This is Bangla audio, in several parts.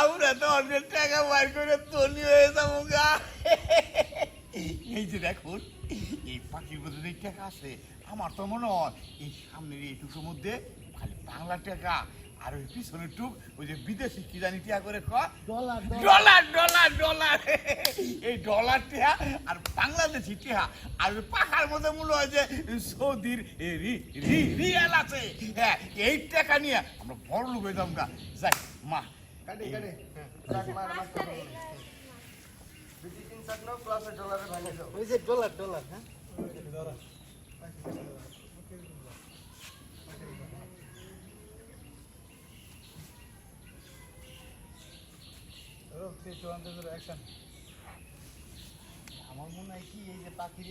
আমরা তো টাকা করে হয়ে গা। এই যে দেখুন, এই টাকা আছে, আমার তো মনে হয় এই সামনের এইটুকুর মধ্যে খালি বাংলা টাকা। আর ওই পিছনের টুক ওই যে বিদেশি কি জানি টিয়া করে ডলার ডলার। ডলার ডলার এই ডলার টিহা আর বাংলাদেশি টিহা আর ওই পাখার মধ্যে মনে হয় যে সৌদির রি- রি- রিয়াল আছে। হ্যাঁ এই টাকা নিয়ে আমরা বড় লোক হয়ে যাব গা যাই মা কাটি কাটি ডলারে ভাঙে ওই যে ডলার ডলার হ্যাঁ। আমার মনে হয় কি এই যে পাখির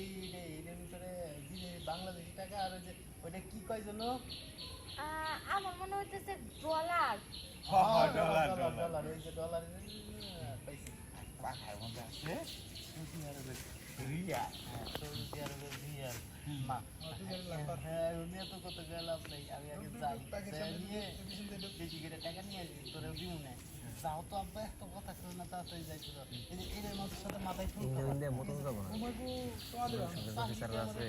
এইটার ভিতরে বিদেশি বাংলাদেশি টাকা আর ওই যে ওইটা কি কয় আহ, আমার মনে হইতেছে dollar. Dollar dollar dollar. Dollar. ওই যে ডলার পাইছি। পাখার মধ্যে আছে? সৌদি আরবের। রিয়াল সৌদি আরবের রিয়াল মা হ্যাঁ উনি তো কত গেলাম নাই। আমি আগে যাই যাই নিয়ে বেশি করে টাকা নিয়ে আসি তোরে দিও না। যাও তো আব্বা এত কথা কেউ না তাড়াতাড়ি যাইতে দাও এই যে এর সাথে মাথায় ফুল ইন্ডিয়া মতন যাব না অফিসাররা আছে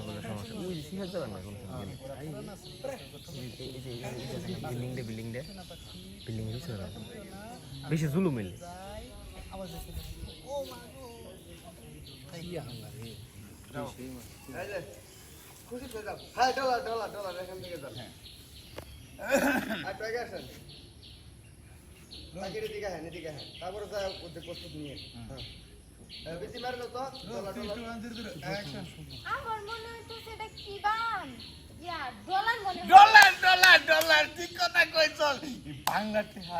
বলে সমস্যা ওই যাবেন না কোনো এই যে building day building day building কিছু না বেশি জুলুম এলে আওয়াজ আসছে ও মা গো কি আল্লাহ রে এই যে খুশি হয়ে যাও হ্যাঁ ডলার ডলার ডলার এখান থেকে যান আর টাকা আসেন পাখির এদিকে হ্যাঁ এদিকে হ্যাঁ তারপরে যা ওদের প্রস্তুত নিয়ে। হ্যাঁ। হ্যাঁ, বেশি মারলো তো? ডলার ডলার আমার মনে হইতেছে সেটা কি বান? ডলার ডলার ডলার ডলার ঠিক কথা কইছ বাংলাতে টিহা